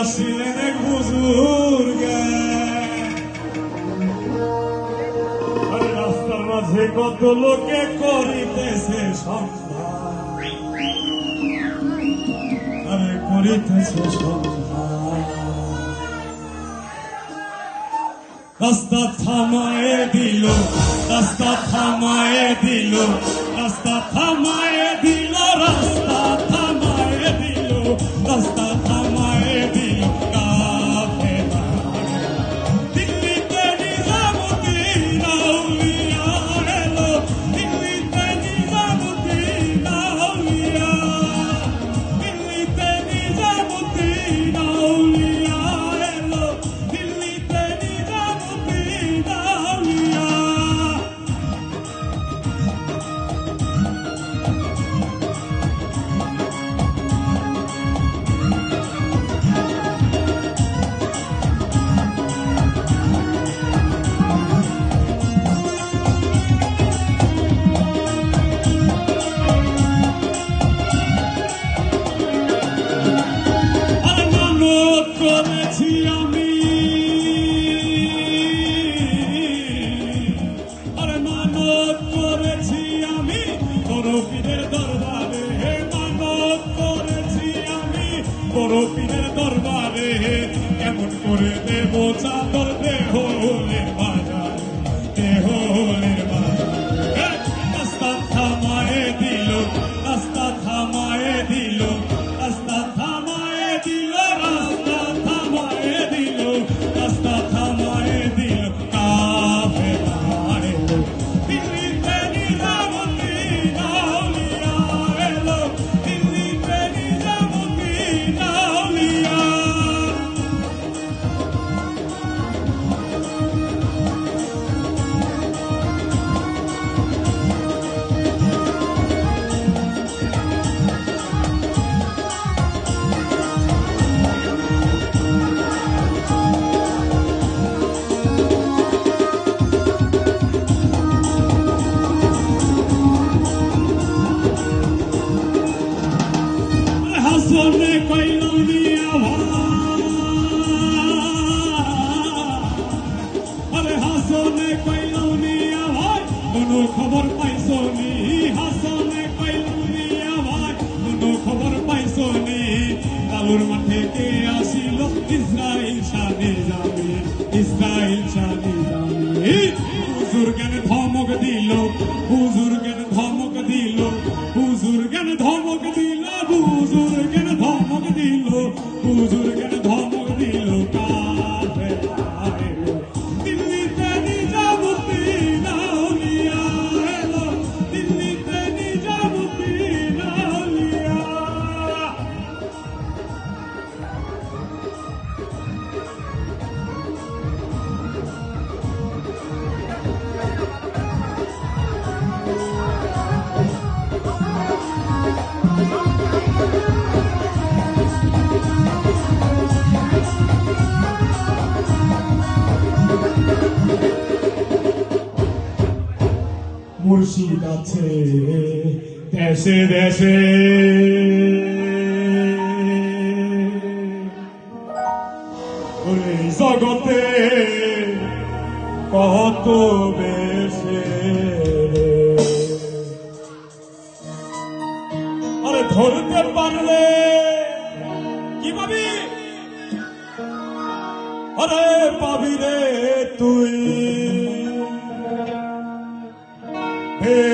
আসিলেন এক আরে রাস্তার মাঝে কত লোকে করিতেছে আরে করিতেছে রাস্তা থামায়ে দিল, রাস্তা থামায়ে দিল, রাস্তা থামায়ে দিল, রাস্তা থামায়ে দিল, রাস্তা পীরের দরবারে মানত করেছি আমি। বড় পীরের দরবারে কেমন করে দেব চাদর দেহ বাজারে কোনো পাইছো নি? হাসনে কইলনিয়া আমার কোনো খবর পাইছনি কালুর মাঠে কে আসিল? ইসরাইল শানে যাবে। ইসরাইল শানে যাবে। হুজুর জ্ঞান মুর্শিদ আছে দেশে দেশে জগতে কত বেশে আরে ধরতে পারলে কি পাবি আরে পাবি রে তুই Hey.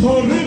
ধরতে